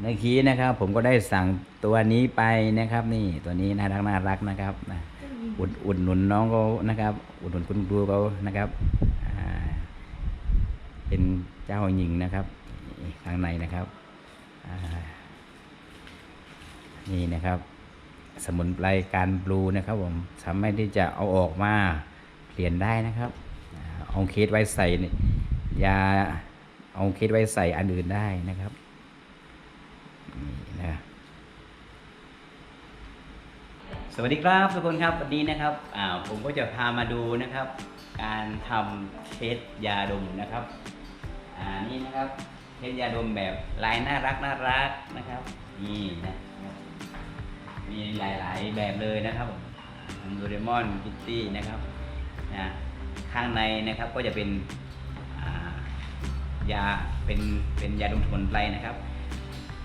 เมื่อกี้นะครับ ผมก็ได้สั่งตัวนี้ไปนะครับ นี่ตัวนี้น่ารักน่ารักนะครับนะอุดอุดหนุนน้องเขานะครับ อุดหนุนคุณครูเขานะครับเป็นเจ้าหญิงนะครับข้างในนะครับนี่นะครับ สมุนไพรการบลูนะครับ ผมสามารถที่จะเอาออกมาเปลี่ยนได้นะครับเอาเคสไว้ใส่ยาเอาเคสไว้ใส่อันอื่นได้นะครับ นี่นะ สวัสดีครับทุกคนครับวันนี้นะครับผมก็จะพามาดูนะครับ การทำเคสยาดมนะครับอ่านี่นะครับเคสยาดมแบบลายน่ารักน่ารักนะครับนี่นะมีหลายๆแบบเลยนะครับโดเรมอนคิตตี้นะครับนะข้างในนะครับก็จะเป็นายาเป็นเป็นยาดมสมุนไพรนะครับ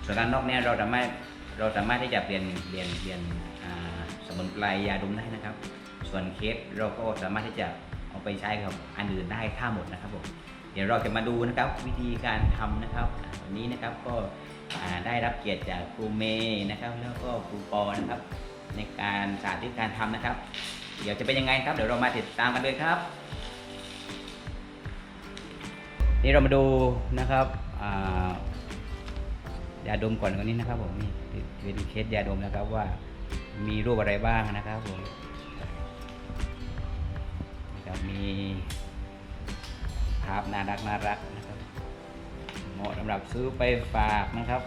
ส่วนด้านนอกเนี่ยเราสามารถเราสามารถที่จะเปลี่ยนเปลี่ยนเปลี่ยน สมุนไพรยาดมได้นะครับ ส่วนเคสเราก็สามารถที่จะเอาไปใช้กับอันอื่นได้ถ้าหมดนะครับผมเดี๋ยวเราจะมาดูนะครับวิธีการทำนะครับวันนี้นะครับก็ได้รับเกียรติจากครูเมย์นะครับแล้วก็ครูปอนะครับ ในการสาธิตการทำนะครับ เดี๋ยวจะเป็นยังไงครับเดี๋ยวเรามาติดตามกันเลยครับ นี่เรามาดูนะครับยาดมก่อนก่อนนี้นะครับผมนี่เป็นเคสยาดมนะครับว่า มีรูปอะไรบ้างนะครับผมนะครับมีภาพน่ารักน่ารักนะครับเหมาะสำหรับซื้อไปฝากนะครับ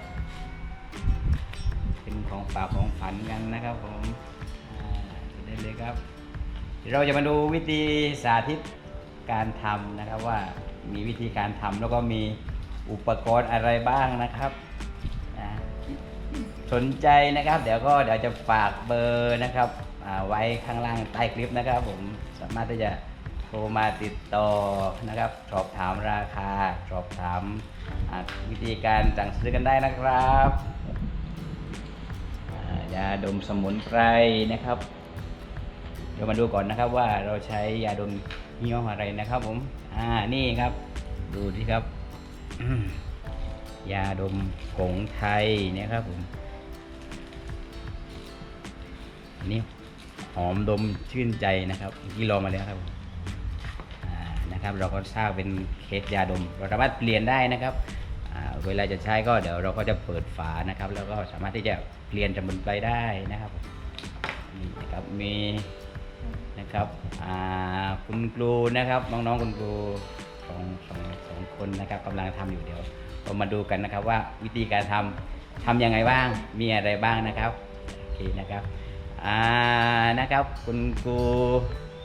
เป็นของฝากของฝันกันนะครับผมอ่าได้เลยครับ เราจะมาดูวิธีสาธิตการทำนะครับว่ามีวิธีการทำแล้วก็มีอุปกรณ์อะไรบ้างนะครับ สนใจนะครับ เดี๋ยวก็เดี๋ยวจะฝากเบอร์นะครับไว้ข้างล่างใต้คลิปนะครับ ผมสามารถที่จะโทรมาติดต่อนะครับ สอบถามราคา สอบถามวิธีการสั่งซื้อกันได้นะครับยาดมสมุนไพรนะครับ เดี๋ยวมาดูก่อนนะครับว่าเราใช้ยาดมยี่ห้ออะไรนะครับ ผม อ่านี่ครับ ดูที่ครับ ยาดมผงไทยนะครับผม อันนี้หอมดมชื่นใจนะครับเมื่ลองมาแล้วครับนะครับเราก็ทราบเป็นเคสยาดม เราสามารถเปลี่ยนได้นะครับเวลาจะใช้ก็เดี๋ยวเราก็จะเปิดฝานะครับ แล้วก็สามารถที่จะเปลี่ยนสมุนไพรได้นะครับนี่นะครับมีนะครับคุณครูนะครับน้องๆคุณครูสองสองสองคนนะครับกำลังทำอยู่เดี๋ยวเรามาดูกันนะครับว่าวิธีการทำทำยังไงบ้างมีอะไรบ้างนะครับโอเคนะครับ อ่านะครับ คุณครู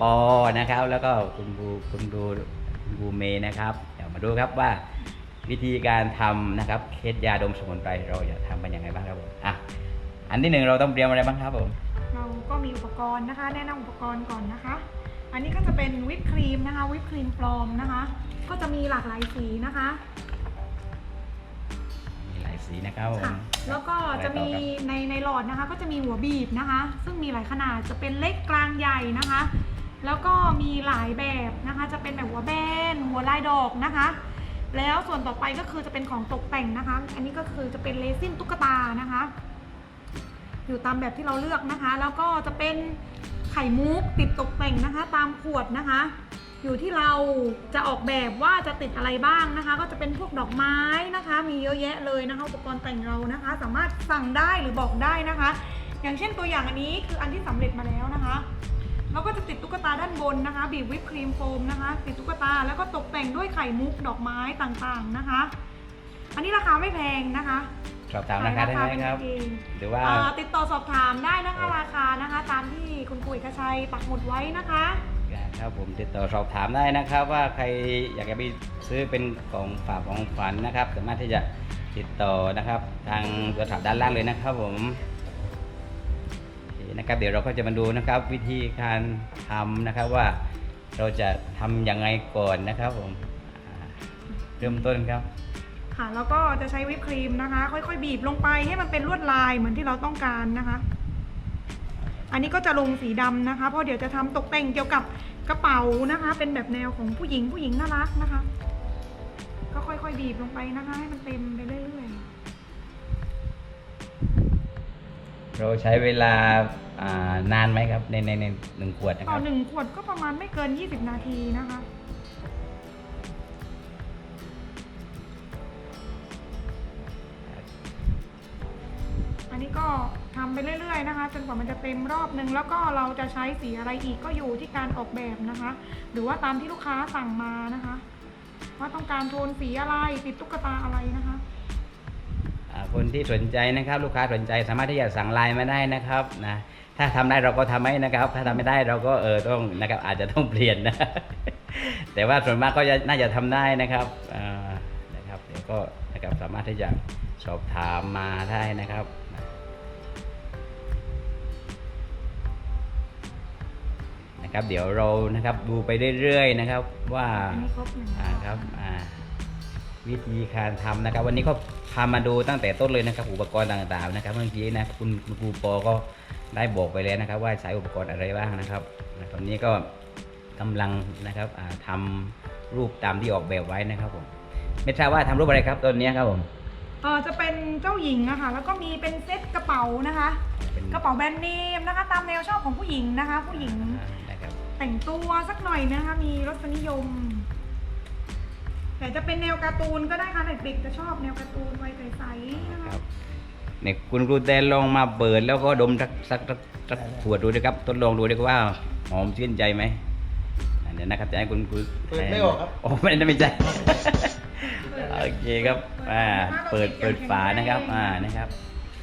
ปอนะครับ แล้วก็คุณครูคุณครูคุณครูเมย์นะครับ เดี๋ยวมาดูครับว่าวิธีการทำนะครับเคสยาดมสมุนไพรเราจะทำเป็นยังไงบ้างครับผมอะอันที่หนึ่งเราต้องเตรียมอะไรบ้างครับผมเราก็มีอุปกรณ์นะคะ แนะนำอุปกรณ์ก่อนนะคะ อันนี้ก็จะเป็นวิปครีมนะคะวิปครีมปลอมนะคะ ก็จะมีหลากหลายสีนะคะ สีนะครับผม ค่ะแล้วก็จะมีอะไรต่อครับในในหลอดนะคะ ก็จะมีหัวบีบนะคะ ซึ่งมีหลายขนาดจะเป็นเล็กกลางใหญ่นะคะ แล้วก็มีหลายแบบนะคะ จะเป็นแบบหัวแบนหัวลายดอกนะคะ แล้วส่วนต่อไปก็คือจะเป็นของตกแต่งนะคะ อันนี้ก็คือจะเป็นเลซินตุ๊กตานะคะ อยู่ตามแบบที่เราเลือกนะคะ แล้วก็จะเป็นไข่มุกติดตกแต่งนะคะ ตามขวดนะคะ อยู่ที่เราจะออกแบบว่าจะติดอะไรบ้างนะคะ ก็จะเป็นพวกดอกไม้นะคะ มีเยอะแยะเลยนะคะอุปกรณ์แต่งเรานะคะ สามารถสั่งได้หรือบอกได้นะคะ อย่างเช่นตัวอย่างอันนี้คืออันที่สำเร็จมาแล้วนะคะแล้วก็จะติดตุ๊กตาด้านบนนะคะ บีบวิปครีมโฟมนะคะ ติดตุ๊กตาแล้วก็ตกแต่งด้วยไข่มุกดอกไม้ต่างๆนะคะ อันนี้ราคาไม่แพงนะคะสอบถามราคาได้ไหมครับขายาาเป็นกันเองหรือว่าเอ่อติดต่อสอบถามได้นะคะราคานะคะ ตามที่คุณกุยกระชัยปักหมุดไว้นะคะ ครับผมติดต่อสอบถามได้นะครับ ว่าใครอยากจะไปซื้อเป็นของฝากของฝันนะครับ สามารถที่จะติดต่อนะครับ ทางโทรศัพท์ด้านล่างเลยนะครับผมนะครับเดี๋ยวเราก็จะมาดูนะครับ วิธีการทำนะครับว่าเราจะทำยังไงก่อนนะครับผมเริ่มต้นครับค่ะแล้วก็จะใช้วิปครีมนะคะ ค่อยๆ บีบลงไปให้มันเป็นลวดลายเหมือนที่เราต้องการนะคะ อันนี้ก็จะลงสีดำนะคะ เพราะเดี๋ยวจะทำตกแต่งเกี่ยวกับ กระเป๋านะคะ เป็นแบบแนวของผู้หญิงผู้หญิงน่ารักนะคะ ก็ค่อยๆบีบลงไปนะคะ ให้มันเต็มไปเรื่อยเราใช้เวลาอ่านานไหมครับในในในหนึ่งขวดนะคต่อรับ หนึ่งขวดก็ประมาณไม่เกิน 20 นาทีนะคะ อันนี้ก็ ทำไปเรื่อยๆนะคะ จนกว่ามันจะเต็มรอบหนึ่งแล้วก็เราจะใช้สีอะไรอีกก็อยู่ที่การออกแบบนะคะ หรือว่าตามที่ลูกค้าสั่งมานะคะ ว่าต้องการโทนสีอะไรติดตุ๊กตาอะไรนะคะอ่าคนที่สนใจนะครับ ลูกค้าสนใจสามารถที่จะสั่งไลน์มาได้นะครับนะถ้าทำได้เราก็ทำให้นะครับ ถ้าทำไม่ได้เราก็เออต้องนะครับอาจจะต้องเปลี่ยนนะ แต่ว่าส่วนมากก็จะน่าจะทำได้นะครับอ่านะครับเดี๋ยวก็นะครับสามารถที่จะสอบถามมาได้นะครับ นะนะครับ เดี๋ยวเรานะครับดูไปเรื่อยๆนะครับ ว่าอันนี้ครบหนึ่งอ่าครับอ่าวิธีการทำนะครับ วันนี้ก็พามาดูตั้งแต่ต้นเลยนะครับ อุปกรณ์ต่างๆนะครับเมื่อกี้นะคุณคุณครูปอก็ได้บอกไปแล้วนะครับ ว่าใช้อุปกรณ์อะไรบ้างนะครับนะตอนนี้ก็กำลังนะครับอ่าทำรูปตามที่ออกแบบไว้นะครับผมไม่ทราบว่าทำรูปอะไรครับต้นนี้ยครับผมเออจะเป็นเจ้าหญิงอะค่ะแล้วก็มีเป็นเซ็ตกระเป๋านะคะเป็นกระเป๋าแบรนด์เนมนะคะ ตามแนวชอบของผู้หญิงนะคะ ผู้หญิงอ่านะครับ แต่งตัวสักหน่อยนะคะ มีรสนิยม แต่จะเป็นแนวการ์ตูนก็ได้ค่ะเด็กๆจะชอบแนวการ์ตูนวัยใสๆนะคคะรับเนี่ยคุณครูแตนลองมาเปิดแล้วก็ดมสักสักสักสักขวดดูนะครับ ทดลองดูดีกว่าหอมชื่นใจไหมอ่าเดี๋ยวนะครับจะให้คุณครูเปิดไม่ออกครับโอ้ไม่ได้ไม่ใช่โอเคครับ อ่า เปิดเปิดฝานะครับ อ่า นะครับ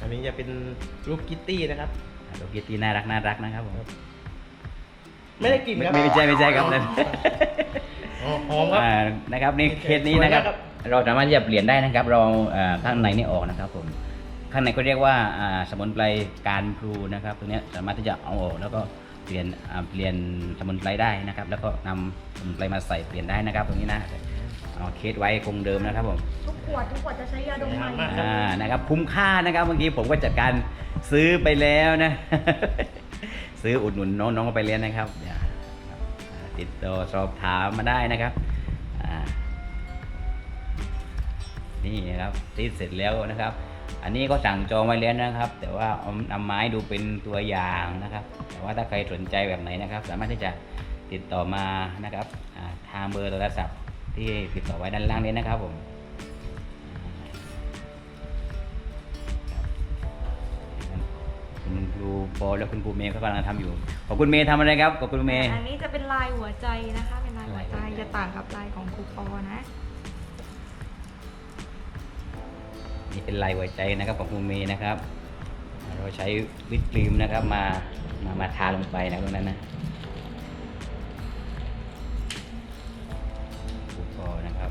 อันนี้จะเป็นรูปคิตตี้นะครับ โลกิตี้น่ารักน่ารักนะครับผม ไม่ได้กลิ่นครับไม่ไม่ใช่ไม่ใช่ครับนั่นอ๋อหอมครับ อ่านะครับในเคสนี้นะครับ สวยมากครับ เราสามารถที่จะเปลี่ยนได้นะครับ เราอ่าข้างในนี่ออกนะครับผมข้างในก็เรียกว่าอ่าสมุนไพรการพลูนะครับตัวเนี้ยสามารถที่จะเอาออกแล้วก็เปลี่ยนอ่าเปลี่ยนสมุนไพรได้นะครับ แล้วก็นำสมุนไพรมาใส่เปลี่ยนได้นะครับตรงนี้นะเอาเคสไว้คงเดิมนะครับผม ทุกขวดทุกขวดจะใช้ยาดมใหม่มากอ่า นะครับ คุ้มค่านะครับ เมื่อกี้ผมก็จัดการซื้อไปแล้วนะ ซื้ออุดหนุนน้องๆไปแล้วนนะครับติดต่อสอบถามมาได้นะครับนี่นะครับที่เสร็จแล้วนะครับ อันนี้ก็สั่งจองไว้แล้วนะครับ แต่ว่าเอานำไม้ดูเป็นตัวอย่างนะครับ แต่ว่าถ้าใครสนใจแบบไหนนะครับ สามารถที่จะติดต่อมานะครับทางเบอร์โทรศัพท์ที่ติดต่อไว้ด้านล่างนี้นะครับผม รูปอและคุณครูเมย์ก็กำลังทำอยู่ ขอบคุณเมย์ทำอะไรครับ ขอบคุณเมย์ อันนี้จะเป็นลายหัวใจนะคะ เป็นลายหัวใจลายหัวใจจะต่างกับลายของครูปอนะนี่เป็นลายหัวใจนะครับของครูเมย์นะครับ เราใช้วิปครีมนะครับมามามาทาลงไปนะตรงนั้นนะครูปอนะครับ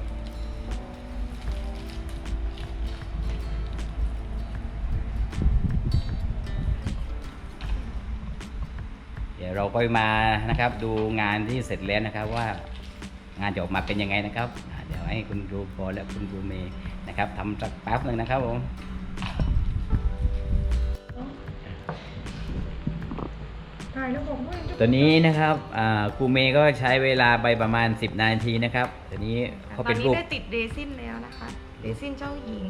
ดี๋ยวเราก็มานะครับ ดูงานที่เสร็จแล้วนะครับว่างานจะออกมาเป็นยังไงนะครับอ่าเดี๋ยวให้คุณครูปอและคุณครูเมย์นะครับทำสักแป๊บหนึ่งนะครับผมถ่ายแล้วบอกด้วยตัวนี้นะครับอ่าครูเมย์ก็ใช้เวลาไปประมาณ 10 นาทีนะครับตัวนี้ตเขาอนเป็นนี้รูปได้ติดเรซินแล้วนะคะเรซินเจ้าหญิง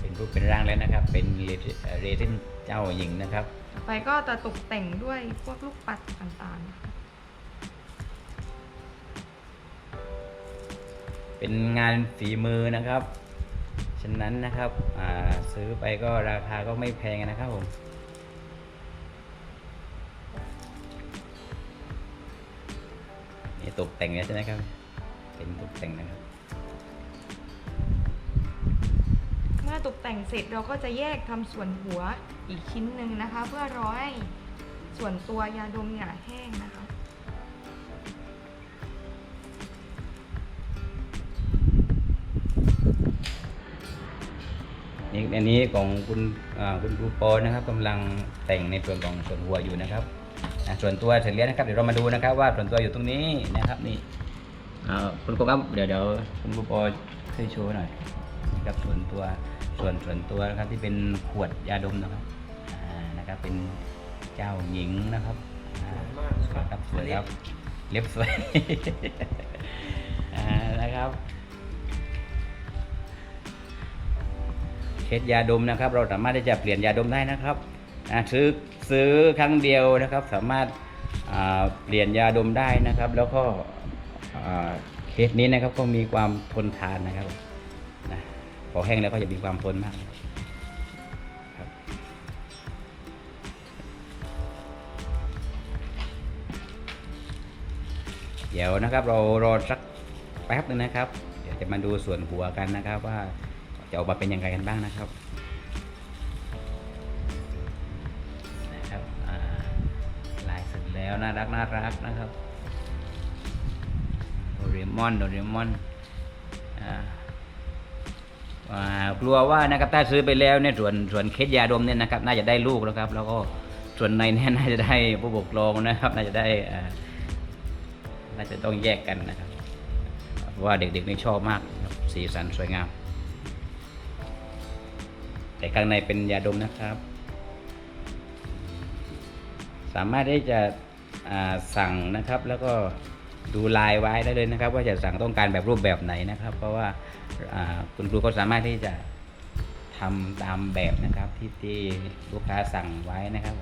เป็นรูปเป็นร่างแล้วนะครับ เป็นเรซิเอ่อเรซินเจ้าหญิงนะครับ ต่อไปก็จะตกแต่งด้วยพวกลูกปัดต่างๆนะคะเป็นงานฝีมือนะครับ ฉะนั้นนะครับอ่าซื้อไปก็ราคาก็ไม่แพงนะครับผม นี่ตกแต่งแล้วใช่ไหมครับ เป็นตกแต่งนะครับเมื่อตกแต่งเสร็จเราก็จะแยกทำส่วนหัว อีกชิ้นหนึ่งนะคะ เพื่อร้อให้ส่วนตัวยาดมเนี่ยแห้งนะคะ นี่อันนี้ของคุณคุณครูปอนะครับกำลังแต่งในส่วนของส่วนหัวอยู่นะครับส่วนตัวเสร็จแล้วนะครับเดี๋ยวเรามาดูนะครับว่าส่วนตัวอยู่ตรงนี้นะครับนี่คุณครูครับเดี๋ยวเดี๋ยวคุณครูปอช่วยโชว์หน่อยนะครับส่วนตัวส่วนส่วนตัวนะครับที่เป็นขวดยาดมนะครับ นะครับ เป็นเจ้าหญิงนะครับอ่ามากนะครับครับสวยครับเล็บสวยอ่านะครับเช็ดยาดมนะครับ เราสามารถที่จะเปลี่ยนยาดมได้นะครับอ่าซื้อซื้อครั้งเดียวนะครับ สามารถอ่าเปลี่ยนยาดมได้นะครับ แล้วก็อ่าเคสนี้นะครับก็มีความทนทานนะครับนะพอแห้งแล้วก็จะมีความทนมาก เดี๋ยวนะครับเรารอสักแป๊บนึงนะครับ เดี๋ยวจะมาดูส่วนหัวกันนะครับว่าจะออกมาเป็นยังไงกันบ้างนะครับนะครับลายเสร็จแล้วน่ารักน่ารักนะครับโดเรมอนโดเรมอนอ่าอ่ากลัวว่านะครับถ้าซื้อไปแล้วเนี่ยส่วนส่วนเคสยาดมเนี่ยนะครับ น่าจะได้ลูกแล้วครับ แล้วก็ส่วนในเนี่ยน่าจะได้ผู้ปกครองนะครับ น่าจะได้อ่า น่าจะต้องแยกกันนะครับ เพราะว่าเด็กๆนี่ชอบมากสีสันสวยงาม แต่ข้างในเป็นยาดมนะครับ สามารถที่จะสั่งนะครับแล้วก็ดูลายไว้ได้เลยนะครับ ว่าจะสั่งต้องการแบบรูปแบบไหนนะครับ เพราะว่าอ่าคุณครูก็สามารถที่จะทำตามแบบนะครับที่ที่ลูกค้าสั่งไว้นะครับ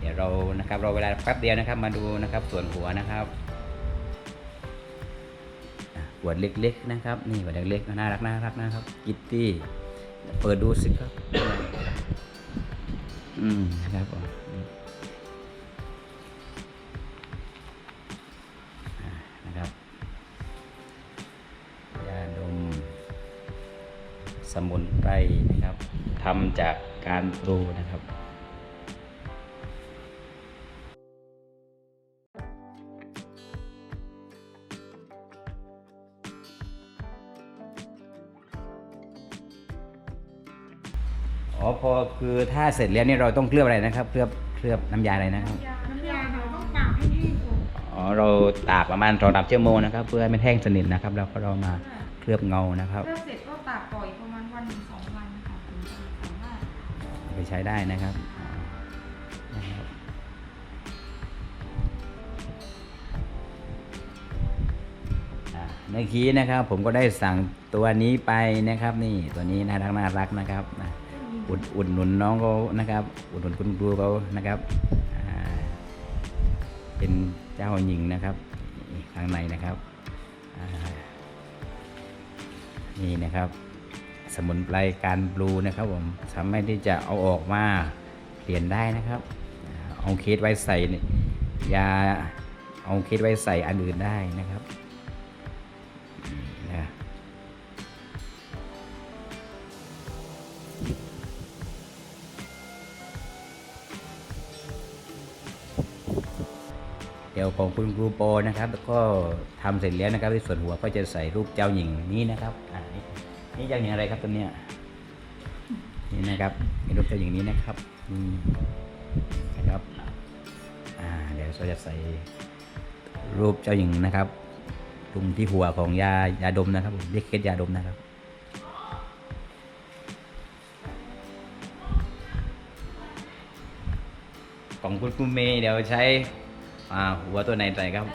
เดี๋ยวเรานะครับเราเวลาแป๊บเดียวนะครับ มาดูนะครับส่วนหัวนะครับหัวเล็กๆนะครับ นี่หัวเล็กๆน่ารักน่ารักนะครับกิตตี้เปิดดูสิครับอืมนะครับผมนะนะครับยาดม สมุนไพรนะครับทำจากการปลูนะครับ พอคือถ้าเสร็จแล้วนี่เราต้องเคลือบอะไรนะครับ เคลือบเคลือบน้ำยาอะไรนะครับน้ำยาเราต้องตากให้แห้งก่อนอ๋อเราตากประมาณสองสามชั่วโมงนะครับ เพื่อให้มันแห้งสนิทนะครับ แล้วก็เรามาเคลือบเงานะครับ ถ้าเสร็จก็ตากปล่อยประมาณวันถึงสองวันนะคะถึงจะสามารถเอาไปใช้ได้นะครับนะครับ อ่าเมื่อกี้นะครับผมก็ได้สั่งตัวนี้ไปนะครับ นี่ตัวนี้น่ารักน่ารักนะครับนะ อุดอุดหนุนน้องเขานะครับ อุดหนุนคุณครูเขานะครับเป็นเจ้าหญิงนะครับข้างในนะครับนี่นะครับ สมุนไพรการบลูนะครับผมสามารถที่จะเอาออกมาเปลี่ยนได้นะครับเอาเคสไว้ใส่ยยาเอาเคสไว้ใส่อันอื่นได้นะครับ ยวของคุณครูโปนะครับ แล้วก็ทำเสร็จแล้วนะครับที่ส่วนหัวก็จะใส่รูปเจ้าหญิงนี้นะครับอ่านี่นี่เจ้าหญิงอะไรครับตัวเนี้ยนี่นะครับมีรูปเจ้าหญิงนี้นะครับอืมนะครับอ่าเดี๋ยวเราจะใส่รูปเจ้าหญิงนะครับตรงที่หัวของยายาดมนะครับผมเรียกเคสยาดมนะครับของคุณคุณเมย์เดี๋ยวใช้ อ่าหัวตัวไหนใส่ครับ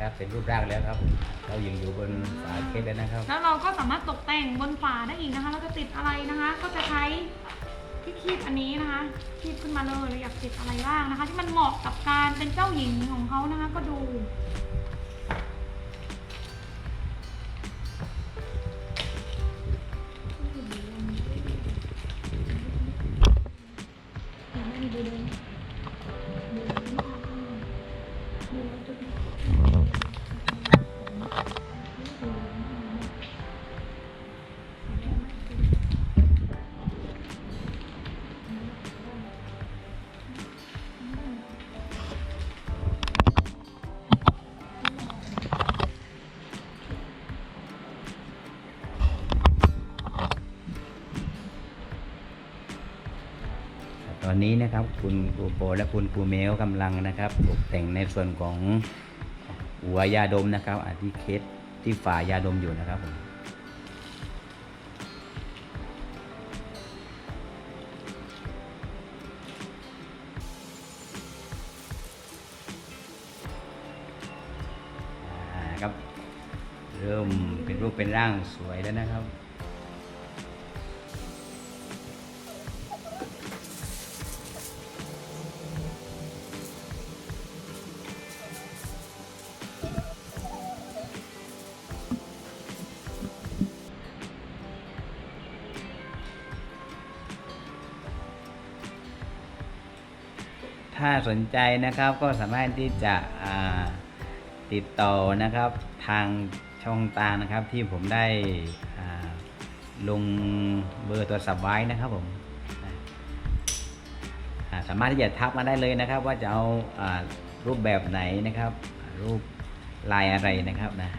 นะครับเป็นรูปร่างแล้วครับเรายังอยู่บนฝาเคสแล้วนะครับ แล้วเราก็สามารถตกแต่งบนฝาได้อีกนะคะเราจะติดอะไรนะคะ ก็จะใช้ที่คีบอันนี้นะคะคีบขึ้นมาเลยเราอยากติดอะไรบ้างนะคะ ที่มันเหมาะกับการเป็นเจ้าหญิงของเขานะคะ ก็ดู นี้นะครับคุณครูโปและคุณครูเมลกำลังนะครับตกแต่งในส่วนของหัวยาดมนะครับอาที่เคสที่ฝายาดมอยู่นะครับผมอ่าครับ เริ่มเป็นรูปเป็นร่างสวยแล้วนะครับ ถ้าสนใจนะครับก็สามารถที่จะติดต่อนะครับทางช่องทานะครับที่ผมได้ลงเบอร์โทรศัพท์ไว้นะครับผมสามารถที่จะทักมาได้เลยนะครับ ว่าจะเอารูปแบบไหนนะครับ รูปลายอะไรนะครับนะ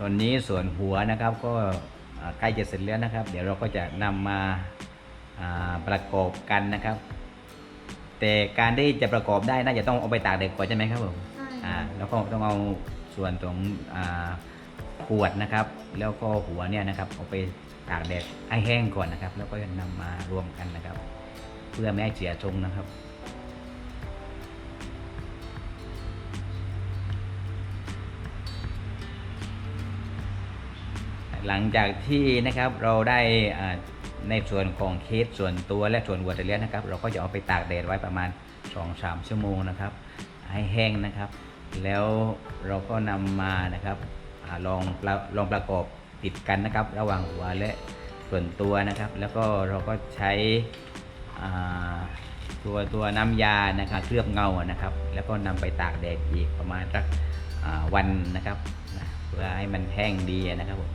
ตอนนี้ส่วนหัวนะครับก็อ่าใกล้จะเสร็จแล้วนะครับ เดี๋ยวเราก็จะนำมาอ่าประกอบกันนะครับ แต่การที่จะประกอบได้น่าจะต้องเอาไปตากแดดก่อนใช่ไหมครับผมใช่อ่าแล้วก็ต้องเอาส่วนของอ่าขวดนะครับ แล้วก็หัวเนี่ยนะครับเอาไปตากแดดให้แห้งก่อนนะครับ แล้วก็นำมารวมกันนะครับ เพื่อไม่ให้เสียทรงนะครับ หลังจากที่นะครับเราได้ในส่วนของเคสส่วนตัวและส่วนหัวเสร็จแล้วนะครับ เราก็จะเอาไปตากแดดไว้ประมาณ 2-3 ชั่วโมงนะครับ ให้แห้งนะครับ แล้วเราก็นำมานะครับอลองลองประกอบติดกันนะครับ ระหว่างหัวและส่วนตัวนะครับ แล้วก็เราก็ใช้ตัวตัวน้ำยานะครับเคลือบเงานะครับ แล้วก็นำไปตากแดดอีกประมาณสักวันนะครับเพื่อให้มันแห้งดีนะครับผม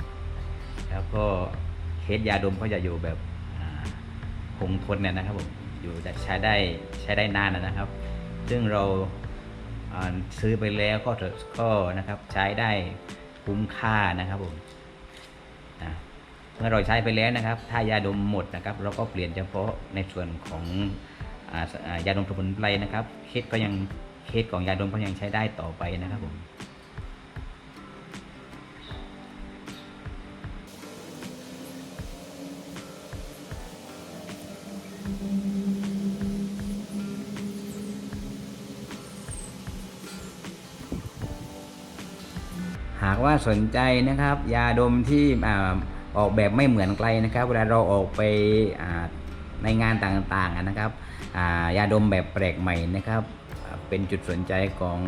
แล้วก็เคสยาดมก็จะอยู่แบบคงทนเนี่ยนะครับผมอยู่จะใช้ได้ใช้ได้นานนะครับ ซึ่งเราอ่าซื้อไปแล้วก็ก็นะครับใช้ได้คุ้มค่านะครับผมเมื่อเราใช้ไปแล้วนะครับ ถ้ายาดมหมดนะครับ เราก็เปลี่ยนเฉพาะในส่วนของอาอายาดมสมุนไพรนะครับเคสก็ยังเคสของยาดมก็ยังใช้ได้ต่อไปนะครับผม ว่าสนใจนะครับ ยาดมที่ออกแบบไม่เหมือนใครนะครับ เวลาเราออกไปในงานต่างๆนะครับยาดมแบบแปลกใหม่นะครับ เป็นจุดสนใจของ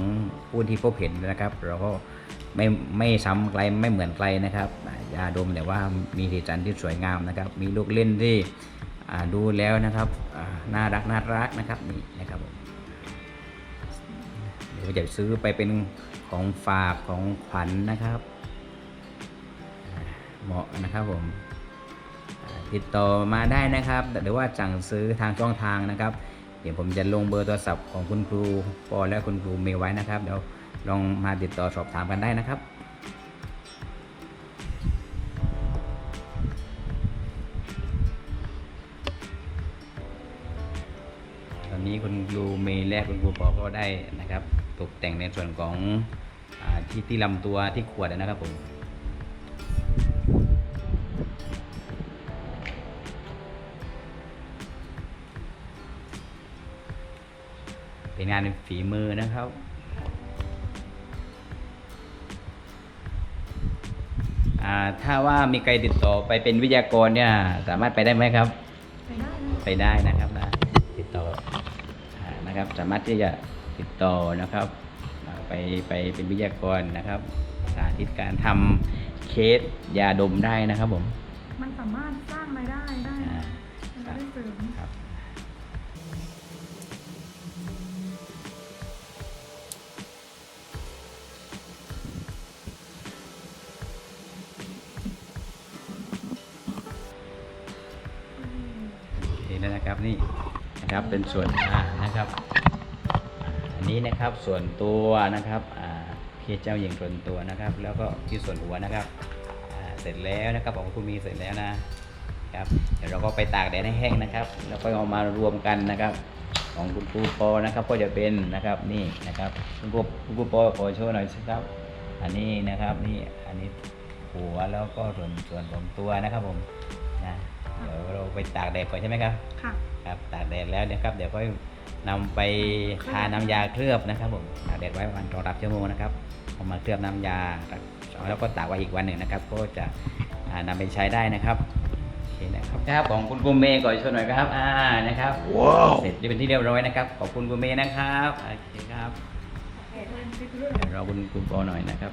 ผู้ที่พบเห็นนะครับ เราก็ไม่ไม่ซ้ำใครไม่เหมือนใครนะครับ ยาดมแต่ว่ามีสีสันที่สวยงามนะครับ มีลูกเล่นที่ดูแล้วนะครับน่ารักน่ารักนะครับนี่นะครับผมเดี๋ยวจะซื้อไปเป็น ของฝากของขวัญนะครับ เหมาะนะครับผมติดต่อมาได้นะครับ หรือว่าสั่งซื้อทางช่องทางนะครับ เดี๋ยวผมจะลงเบอร์โทรศัพท์ของคุณครูปอและคุณครูเมย์ไว้นะครับ เดี๋ยวลองมาติดต่อสอบถามกันได้นะครับตอนนี้คุณครูเมย์และคุณครูปอก็ได้นะครับ ตกแต่งในส่วนของอาที่ที่ลำตัวที่ขวดนะครับผมเป็นงานฝีมือนะครับอ่าถ้าว่ามีใครติดต่อไปเป็นวิทยากรเนี่ยสามารถไปได้ไหมครับ ไปได้นะไปได้นะครับนะติดต่ออานะครับสามารถที่จะ ติดต่อนะครับอ่าไปไปเป็นวิทยากรนะครับ สาธิตการทำเคสยาดมได้นะครับผม มันสามารถสร้างรายได้ได้อ่ารายได้เสริมครับโอเคแล้วนะครับนี่นะครับเป็นส่วนอ่านะครับอั นนี้นะครับส่วนตัวนะครับอ่าเคเคเจ้าหญิงส่วนตัวนะครับ แล้วก็ที่ส่วนหัวนะครับอ่าเสร็จแล้วนะครับของคุณมีเสร็จแล้วนะครับเดี๋ยวเราก็ไปตากแดดให้แห้งนะครับ แล้วก็เอามารวมกันนะครับ ของคุณครูปอนะครับ ก็จะเป็นนะครับนี่นะครับคุณครูคุณครูปอขอโชว์หน่อยสิครับ อันนี้นะครับนี่อันนี้หัวแล้วก็ส่วนส่วนของตัวนะครับผมนะเดี๋ยวเราไปตากแดดก่อนใช่ไหมครับค่ะครับตากแดดแล้วนะครับ เดี๋ยวก็ นำไปทาน้ำยาเคลือบนะครับผมตากแดดไว้ประมาณสองรับชั่วโมงนะครับเอามาเคลือบน้ำยาแล้วก็ตากไว้อีกวันหนึ่งนะครับ ก็จะอ่านำไปใช้ได้นะครับโอเคนะครับครับของคุณกุมเมย์ก่อนช่วยหน่อยครับอ่านะครับเสร็จเป็นที่เรียบร้อยนะครับขอบคุณกุมเมย์นะครับโอเคครับเดี๋ยวรอคุณกุมปอหน่อยนะครับ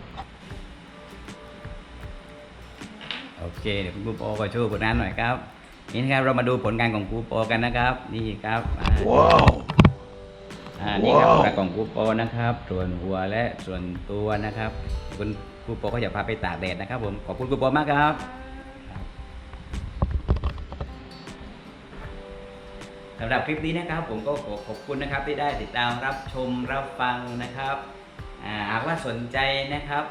โอเคเดี๋ยวคุณกุมปอก็ช่วยผลงานหน่อยครับนี่นะครับเรามาดูผลงานของกูปอกันนะครับ นี่ครับอ่า อ่านี่ครับปลากล่องกูโปนะครับ ส่วนหัวและส่วนตัวนะครับ คุณกูโปก็จะพาไปตากแดดนะครับ ผมขอบคุณกูโปมากครับสำหรับคลิปนี้นะครับ ผมก็ขอขอบคุณนะครับที่ได้ติดตามรับชมรับฟังนะครับหากว่าสนใจนะครับ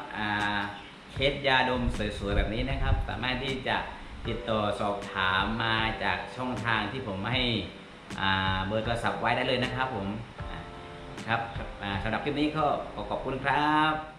เคสยาดมสวยๆแบบนี้นะครับ สามารถที่จะติดต่อสอบถามมาจากช่องทางที่ผมให้เบอร์โทรศัพท์ไว้ได้เลยนะครับผม ครับสำหรับคลิปนี้ก็ขอขอบคุณครับ